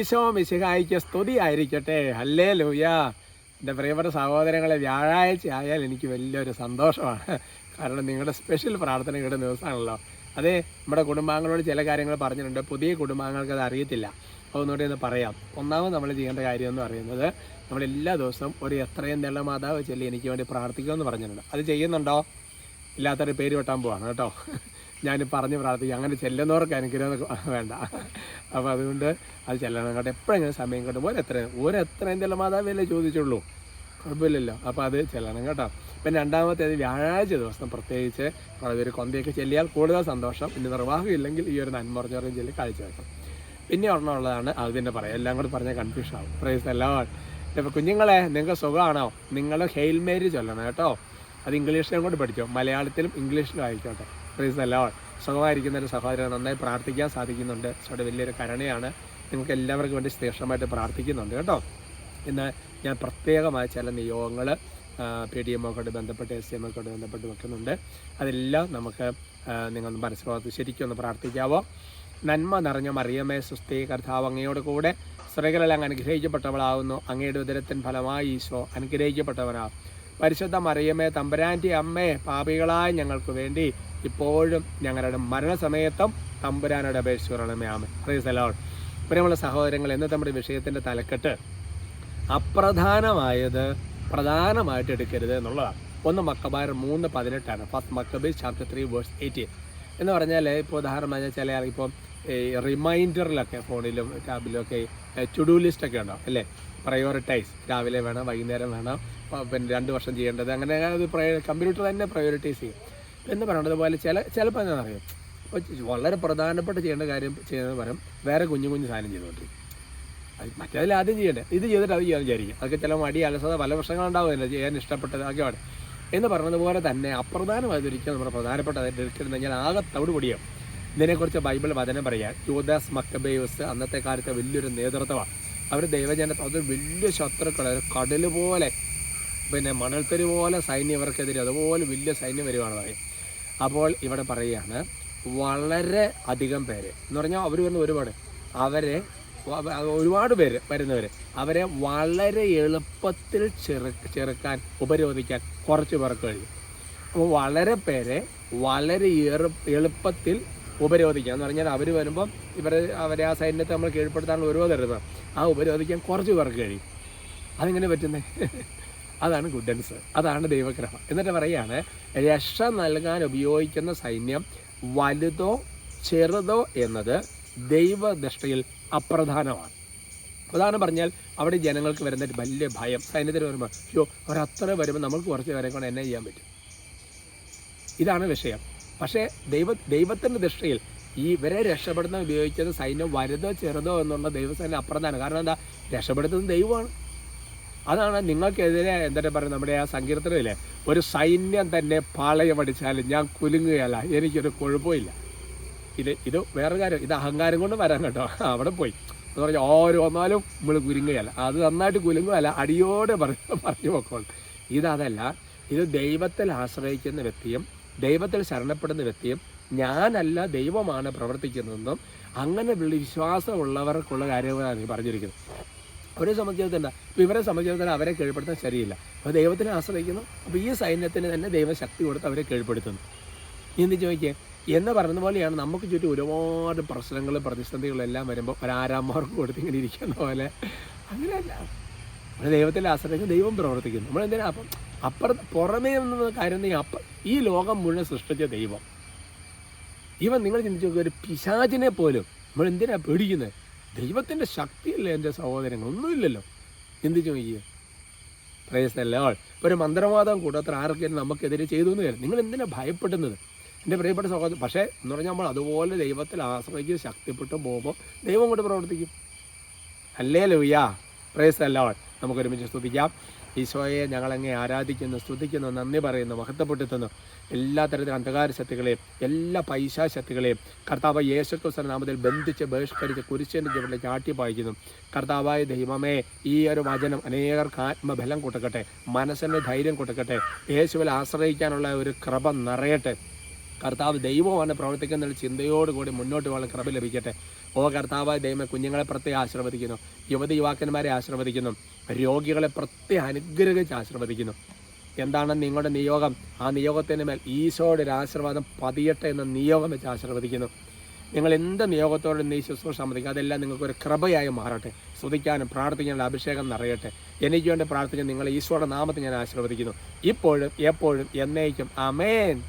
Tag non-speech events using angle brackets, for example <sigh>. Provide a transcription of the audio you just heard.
ഈശോ മിശിഹായിക്ക് സ്തുതി ആയിരിക്കട്ടെ അല്ലേ ലൂയ എന്റെ പ്രിയപ്പെട്ട സഹോദരങ്ങളെ വ്യാഴാഴ്ച ആയാൽ എനിക്ക് വലിയൊരു സന്തോഷമാണ്. കാരണം നിങ്ങളുടെ സ്പെഷ്യൽ പ്രാർത്ഥന കിട്ടുന്ന ദിവസമാണല്ലോ. അതെ നമ്മുടെ കുടുംബാംഗങ്ങളോട് ചില കാര്യങ്ങൾ പറഞ്ഞിട്ടുണ്ട്. പുതിയ കുടുംബാംഗങ്ങൾക്ക് അത് അറിയത്തില്ല. അതൊന്നുകൂടി ഒന്ന് പറയാം. ഒന്നാമത് നമ്മൾ ചെയ്യേണ്ട കാര്യം എന്ന് പറയുന്നത് നമ്മൾ എല്ലാ ദിവസവും ഒരു എത്രയും നല്ല മാതാവ് ചൊല്ലി എനിക്ക് വേണ്ടി പ്രാർത്ഥിക്കുമെന്ന് പറഞ്ഞിട്ടുണ്ട്. അത് ചെയ്യുന്നുണ്ടോ? ഇല്ലാത്തൊരു പേര് വെട്ടാൻ പോവാണ് കേട്ടോ. ഞാൻ പറഞ്ഞ് പ്രാർത്ഥിക്കും. അങ്ങനെ ചെല്ലുന്നവർക്ക് അനുഗ്രഹം <laughs> വേണ്ട. അപ്പോൾ അതുകൊണ്ട് അത് ചെല്ലണം. കേട്ടോ എപ്പോഴെങ്കിലും സമയം കിട്ടും. ഒരെത്ര ഒരെത്ര എന്തെല്ലാം മാതാവിയല്ലേ ചോദിച്ചുള്ളൂ. കുഴപ്പമില്ലല്ലോ. അപ്പോൾ അത് ചെല്ലണം കേട്ടോ. പിന്നെ രണ്ടാമത്തേത് വ്യാഴാഴ്ച ദിവസം പ്രത്യേകിച്ച് ഒരു കൊന്തയൊക്കെ ചെല്ലിയാൽ കൂടുതൽ സന്തോഷം. പിന്നെ നിർവാഹം ഇല്ലെങ്കിൽ ഈ ഒരു നന്മറഞ്ഞറിയും ചെല്ലി കാഴ്ച കാഴ്ചവെക്കും പിന്നെ ഒരെണ്ണം ഉള്ളതാണ്. അത് പിന്നെ പറയാം. എല്ലാം കൂടി പറഞ്ഞാൽ കൺഫ്യൂഷൻ ആവും. പ്രൈസ് എല്ലാം ഇപ്പം കുഞ്ഞുങ്ങളെ നിങ്ങൾക്ക് സുഖമാണോ? നിങ്ങൾ ഹെയിൽ മേരി ചൊല്ലണം കേട്ടോ. അത് ഇംഗ്ലീഷിലും കൊണ്ട് പഠിച്ചോ. മലയാളത്തിലും ഇംഗ്ലീഷിലും ആയിക്കോട്ടെ. പ്രീസ് എല്ലാം സുഖമായിരിക്കുന്ന ഒരു സഹോദരൻ നന്നായി പ്രാർത്ഥിക്കാൻ സാധിക്കുന്നുണ്ട്. അവിടെ വലിയൊരു കരുണയാണ്. നിങ്ങൾക്ക് എല്ലാവർക്കും വേണ്ടി ശ്രേഷ്ഠമായിട്ട് പ്രാർത്ഥിക്കുന്നുണ്ട് കേട്ടോ. ഇന്ന് ഞാൻ പ്രത്യേകമായ ചില നിയോഗങ്ങൾ പി ഡി എമ്മൊക്കെ ബന്ധപ്പെട്ട് എസ് സി എമ്മൊക്കെ ബന്ധപ്പെട്ട് വെക്കുന്നുണ്ട്. അതെല്ലാം നമുക്ക് നിങ്ങൾ മനസ്സിലാകത്ത് ശരിക്കും ഒന്ന് പ്രാർത്ഥിക്കാവോ? നന്മ നിറഞ്ഞ മറിയമേ സുസ്ഥി കർത്താവ് അങ്ങയോട് കൂടെ. സ്ത്രീകളെല്ലാം അനുഗ്രഹിക്കപ്പെട്ടവളാകുന്നു അങ്ങയുടെ ഉദരത്തിൻ ഫലമായി ഈശോ അനുഗ്രഹിക്കപ്പെട്ടവനാകും പരിശുദ്ധ മറിയമ്മേ തമ്പുരാന്റെ അമ്മേ പാപികളായ ഞങ്ങൾക്ക് വേണ്ടി ഇപ്പോഴും ഞങ്ങളുടെ മരണസമയത്തും തമ്പുരാനുടെ അപേക്ഷിക്കണമേ ആമേ പ്രിയസലോൾ പ്രിയമുള്ള സഹോദരങ്ങൾ എന്ന് നമ്മുടെ വിഷയത്തിന്റെ തലക്കെട്ട് അപ്രധാനമായത് പ്രധാനമായിട്ട് എടുക്കരുത് എന്നുള്ളതാണ്. ഒന്ന് മക്കബാർ മൂന്ന് പതിനെട്ടാണ്. First Maccabee chapter three verse eighteen എന്ന് പറഞ്ഞാൽ ഇപ്പോൾ ഉദാഹരണം പറഞ്ഞാൽ ചില ഇപ്പം ഈ റിമൈൻഡറിലൊക്കെ ഫോണിലും ടാബിലും ഒക്കെ ടു ഡു ലിസ്റ്റ് ഒക്കെ ഉണ്ടാവും അല്ലേ? പ്രയോറിറ്റൈസ് രാവിലെ വേണം വൈകുന്നേരം വേണം പിന്നെ രണ്ട് വർഷം ചെയ്യേണ്ടത്. അങ്ങനെ അത് കമ്പ്യൂട്ടർ തന്നെ പ്രയോറിറ്റൈസ് ചെയ്യും. എന്ന് പറയുന്നത് പോലെ ചില ചിലപ്പോൾ എന്താ അറിയാം ഇപ്പോൾ വളരെ പ്രധാനപ്പെട്ട ചെയ്യേണ്ട കാര്യം ചെയ്യുന്നത് പകരം വേറെ കുഞ്ഞു കുഞ്ഞു സാധനം ചെയ്തുകൊണ്ടിരിക്കും. അത് മറ്റേതിൽ ആദ്യം ചെയ്യേണ്ടത് ഇത് ചെയ്തിട്ട് അത് ചെയ്യാൻ വിചാരിക്കും. അതൊക്കെ ചില മടി അലസത പല പ്രശ്നങ്ങളുണ്ടാവുമല്ലോ ചെയ്യാൻ ഇഷ്ടപ്പെട്ടത് ഒക്കെ അവിടെ. എന്ന് പറഞ്ഞതുപോലെ തന്നെ അപ്രധാനമായതൊരിക്കലും നമ്മുടെ പ്രധാനപ്പെട്ട എടുത്തിരുന്നു കഴിഞ്ഞാൽ ആകെ തവിട് പൊടിയാവും ഇതിനെക്കുറിച്ച് ബൈബിൾ വചനം പറയാം യൂദാസ് മക്കബേയോസ് അന്നത്തെ കാലത്തെ വലിയൊരു നേതൃത്വമാണ്. അവർ ദൈവജനത്തെ അത് വലിയ ശത്രുക്കൾ കടൽ പോലെ പിന്നെ മണൽത്തരി പോലെ സൈന്യം ഇവർക്കെതിരെ അതുപോലെ വലിയ സൈന്യം വരുവാണ് പറയും അപ്പോൾ ഇവിടെ പറയുകയാണ് വളരെ അധികം പേര്. എന്ന് പറഞ്ഞാൽ അവർ വരുന്ന ഒരുപാട്. അവരെ ഒരുപാട് പേര് വരുന്നവർ അവരെ വളരെ എളുപ്പത്തിൽ ചെറു ചെറുക്കാൻ ഉപരോധിക്കാൻ കുറച്ച് പേർക്ക് കഴിയും. അപ്പോൾ വളരെ പേരെ വളരെ എളുപ്പത്തിൽ ഉപരോധിക്കാം എന്ന് പറഞ്ഞാൽ അവർ വരുമ്പം ഇവർ അവരെ ആ സൈന്യത്തെ നമ്മൾ കീഴ്പ്പെടുത്താനുള്ള എളുപ്പം ആ ഉപരോധിക്കാൻ കുറച്ച് പേർക്ക് കഴിയും. അതെങ്ങനെ പറ്റുന്നത് അതാണ് ഗുഡൻസ് അതാണ് ദൈവഗ്രഹം. എന്നിട്ട് പറയാണ് രക്ഷ നൽകാൻ ഉപയോഗിക്കുന്ന സൈന്യം വലുതോ ചെറുതോ എന്നത് ദൈവദൃഷ്ടിയിൽ അപ്രധാനമാണ്. ഉദാഹരണം പറഞ്ഞാൽ അവിടെ ജനങ്ങൾക്ക് വരുന്ന ഒരു വലിയ ഭയം. സൈന്യത്തിന് വരുമ്പോൾ അയ്യോ അവരത്ര വരുമ്പോൾ നമുക്ക് കുറച്ച് പേരെ കൊണ്ട് എന്നെ ചെയ്യാൻ പറ്റും. ഇതാണ് വിഷയം. പക്ഷേ ദൈവ ദൈവത്തിന്റെ ദൃഷ്ടിയിൽ ഈ ഇവരെ രക്ഷപ്പെടുന്ന ഉപയോഗിച്ചത് സൈന്യം വലുതോ ചെറുതോ എന്നുള്ള ദൈവസേന അപ്രധാനം കാരണം എന്താ? രക്ഷപ്പെടുത്തുന്നത് ദൈവമാണ്. അതാണ് നിങ്ങൾക്കെതിരെ എന്താ പറയുക നമ്മുടെ ആ സങ്കീർത്തനമില്ലേ ഒരു സൈന്യം തന്നെ പാളയമടിച്ചാലും ഞാൻ കുലുങ്ങുകയല്ല. എനിക്കൊരു കുഴപ്പമില്ല. ഇത് ഇത് വേറെ കാര്യം. ഇത് അഹങ്കാരം കൊണ്ട് വരാൻ കേട്ടോ. അവിടെ പോയി. എന്ന് പറഞ്ഞാൽ ഓരോന്നാലും നമ്മൾ കുലുങ്ങുകയല്ല. അത് നന്നായിട്ട് കുലുങ്ങുകയല്ല. അടിയോടെ പറഞ്ഞു പറഞ്ഞു പോക്കോളൂ. ഇതതല്ല. ഇത് ദൈവത്തിൽ ആശ്രയിക്കുന്ന വ്യക്തിയും ദൈവത്തിൽ ശരണപ്പെടുന്ന വ്യക്തിയും ഞാനല്ല ദൈവമാണ് പ്രവർത്തിക്കുന്നതെന്നും അങ്ങനെ വിളി വിശ്വാസമുള്ളവർക്കുള്ള കാര്യങ്ങളാണ് പറഞ്ഞിരിക്കുന്നത്. അവരെ സംബന്ധിച്ചിടത്തോളം ഇപ്പോൾ ഇവരെ സംബന്ധിച്ചിടത്തോളം അവരെ കീഴ്പ്പെടുത്താൻ ശരിയില്ല. അപ്പോൾ ദൈവത്തിനെ ആശ്രയിക്കുന്നു. അപ്പോൾ ഈ സൈന്യത്തിന് തന്നെ ദൈവശക്തി കൊടുത്ത് അവരെ കീഴ്പ്പെടുത്തുന്നു. എന്ത് നോക്കിയേ എന്ന് പറയുന്ന പോലെയാണ് നമുക്ക് ചുറ്റും ഒരുപാട് പ്രശ്നങ്ങൾ പ്രതിസന്ധികളും എല്ലാം വരുമ്പോൾ ഒരാരാമാർക്ക് കൊടുത്ത് ഇങ്ങനെ ഇരിക്കുന്ന പോലെ. അങ്ങനെയല്ല. ദൈവത്തിൽ ആശ്രയിക്കും ദൈവം പ്രവർത്തിക്കുന്നു. നമ്മൾ എന്തിനാ അപ്പം അപ്പുറം പുറമേ നിന്ന് കാര്യം അപ്പ ഈ ലോകം മുഴുവൻ സൃഷ്ടിച്ച ദൈവം. ഇവൻ നിങ്ങൾ ചിന്തിച്ചു നോക്കുക ഒരു പിശാചിനെ പോലും നമ്മൾ എന്തിനാ പേടിക്കുന്നത് ദൈവത്തിന്റെ ശക്തിയല്ലേ എന്റെ സഹോദരങ്ങൾ ഒന്നുമില്ലല്ലോ. ചിന്തിച്ചു നോക്കിയേ. പ്രേസല്ലോ ഒരു മന്ത്രവാദം കൂടാത്ര ആരൊക്കെ നമുക്കെതിരെ ചെയ്തു എന്ന് നിങ്ങൾ എന്തിനാ ഭയപ്പെടുന്നത്? എന്റെ പ്രിയപ്പെട്ട സഹോദരൻ പക്ഷേ എന്ന് പറഞ്ഞാൽ നമ്മൾ അതുപോലെ ദൈവത്തിൽ ആശ്രയിച്ച് ശക്തിപ്പെട്ട് പോകുമ്പോൾ ദൈവം കൊണ്ട് പ്രവർത്തിക്കും. അല്ലേ ലൂയാ പ്രേസ് അല്ലോൾ നമുക്ക് ഒരുമിച്ച് സ്തുതിക്കാം. ഈശോയെ ഞങ്ങളങ്ങെ ആരാധിക്കുന്നു സ്തുതിക്കുന്നു നന്ദി പറയുന്നു മഹത്വപ്പെടുത്തുന്നു. എല്ലാ തരത്തിലും അന്ധകാര ശക്തികളെയും എല്ലാ പൈശാ ശക്തികളെയും കർത്താവ് യേശുക്രിസ്തു നാമത്തിൽ ബന്ധിച്ച് ബഹിഷ്കരിച്ച് കുരിശിന്റെ ചുവട്ടിലേക്ക് ആട്ടിപ്പായിക്കുന്നു കർത്താവായ ദൈവമേ ഈ ഒരു വചനം അനേകർക്ക് ആത്മബലം കൊടുക്കട്ടെ മനസ്സിന് ധൈര്യം കൊടുക്കട്ടെ യേശുവിൽ ആശ്രയിക്കാനുള്ള ഒരു കൃപ നിറയട്ടെ. കർത്താവ് ദൈവമാണ് പ്രവർത്തിക്കുന്ന ചിന്തയോടുകൂടി മുന്നോട്ട് പോകാൻ കൃപ ലഭിക്കട്ടെ. ഓ കർത്താവ് ദൈവം കുഞ്ഞുങ്ങളെ പ്രത്യേകം ആശീർവദിക്കുന്നു. യുവതി യുവാക്കന്മാരെ ആശീർവദിക്കുന്നു. രോഗികളെ പ്രത്യേകം അനുഗ്രഹിച്ച് ആശീർവദിക്കുന്നു. എന്താണ് നിങ്ങളുടെ നിയോഗം? ആ നിയോഗത്തിന് മേൽ ഈശോയുടെ ഒരു ആശീർവാദം പതിയട്ടെ എന്ന നിയോഗം വെച്ച് ആശീർവദിക്കുന്നു. നിങ്ങൾ എന്ത് നിയോഗത്തോടെ നീ ശുശ്രൂഷ സമ്മതിക്കുക അതെല്ലാം നിങ്ങൾക്കൊരു കൃപയായി മാറട്ടെ. സ്തുതിക്കാനും പ്രാർത്ഥിക്കാനുള്ള അഭിഷേകം നിറയട്ടെ. എനിക്ക് വേണ്ടി പ്രാർത്ഥിക്കാൻ നിങ്ങൾ ഈശോയുടെ നാമത്തെ ഞാൻ ആശീർവദിക്കുന്നു. ഇപ്പോഴും എപ്പോഴും എന്നേക്കും. അമേൻ